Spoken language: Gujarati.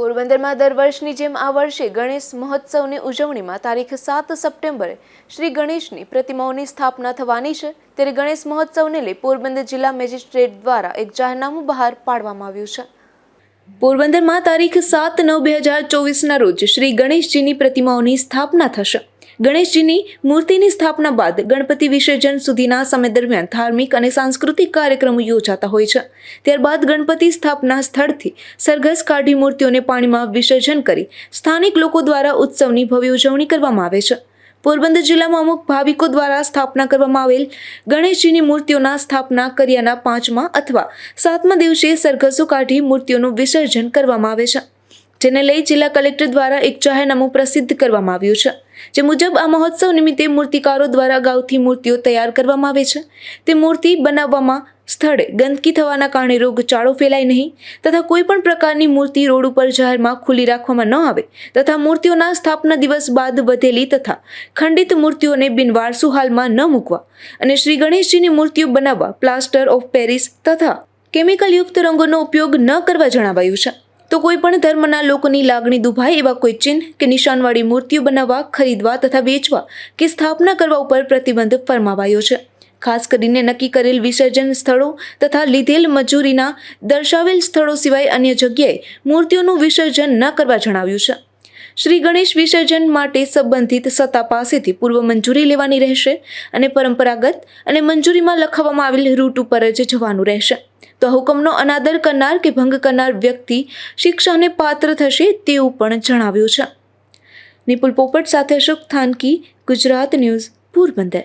પોરબંદરમાં દર વર્ષની જેમ આ વર્ષે ગણેશ મહોત્સવની ઉજવણીમાં તારીખ સાત સપ્ટેમ્બરે શ્રી ગણેશની પ્રતિમાઓની સ્થાપના થવાની છે. ત્યારે ગણેશ મહોત્સવને લઈ પોરબંદર જિલ્લા મેજિસ્ટ્રેટ દ્વારા એક જાહેરનામું બહાર પાડવામાં આવ્યું છે. પોરબંદરમાં તારીખ સાત નવ બે હજાર ચોવીસના રોજ શ્રી ગણેશજીની પ્રતિમાઓની સ્થાપના થશે. ગણેશજીની મૂર્તિની સ્થાપના બાદ ગણપતિ વિસર્જન સુધીના સમય દરમિયાન ધાર્મિક અને સાંસ્કૃતિક કાર્યક્રમો યોજાતા હોય છે. ત્યારબાદ ગણપતિ સ્થાપના સ્થળથી સરઘસ કાઢી મૂર્તિઓને પાણીમાં વિસર્જન કરી સ્થાનિક લોકો દ્વારા ઉત્સવની ભવ્ય ઉજવણી કરવામાં આવે છે. પોરબંદર જિલ્લામાં અમુક ભાવિકો દ્વારા સ્થાપના કરવામાં આવેલ ગણેશજીની મૂર્તિઓના સ્થાપના કર્યાના પાંચમા અથવા સાતમા દિવસે સરઘસો કાઢી મૂર્તિઓનું વિસર્જન કરવામાં આવે છે. જેને લઈ જિલ્લા કલેક્ટર દ્વારા એક જાહેરનામું પ્રસિદ્ધ કરવામાં આવ્યું છે. જે મુજબ આ મહોત્સવ નિમિત્તે મૂર્તિકારો દ્વારા અગાઉથી મૂર્તિઓ તૈયાર કરવામાં આવે છે. તે મૂર્તિ બનાવવામાં સ્થળે ગંદકી થવાના કારણે રોગચાળો ફેલાય નહીં તથા કોઈ પણ પ્રકારની મૂર્તિ રોડ ઉપર જાહેરમાં ખુલ્લી રાખવામાં ન આવે તથા મૂર્તિઓના સ્થાપના દિવસ બાદ વધેલી તથા ખંડિત મૂર્તિઓને બિનવારસુ હાલમાં ન મૂકવા અને શ્રી ગણેશજીની મૂર્તિઓ બનાવવા પ્લાસ્ટર ઓફ પેરિસ તથા કેમિકલયુક્ત રંગોનો ઉપયોગ ન કરવા જણાવાયું છે. તો કોઈ પણ ધર્મના લોકોની લાગણી દુભાય એવા કોઈ ચિહ્ન કે નિશાનવાળી મૂર્તિઓ બનાવવા, ખરીદવા તથા વેચવા કે સ્થાપના કરવા ઉપર પ્રતિબંધ ફરમાવાયો છે. ખાસ કરીને નક્કી કરેલ વિસર્જન સ્થળો તથા લીધેલ મજૂરીના દર્શાવેલ સ્થળો સિવાય અન્ય જગ્યાએ મૂર્તિઓનું વિસર્જન ન કરવા જણાવ્યું છે. શ્રી ગણેશ વિસર્જન માટે સંબંધિત સત્તા પાસેથી પૂર્વ મંજૂરી લેવાની રહેશે અને પરંપરાગત અને મંજૂરીમાં લખાવવામાં આવેલ રૂટ ઉપર જ જવાનું રહેશે. તો હુકમનો અનાદર કરનાર કે ભંગ કરનાર વ્યક્તિ શિક્ષાને પાત્ર થશે તેવું પણ જણાવ્યું છે. નિપુલ પોપટ સાથે અશોક થાનકી, ગુજરાત ન્યૂઝ, પોરબંદર.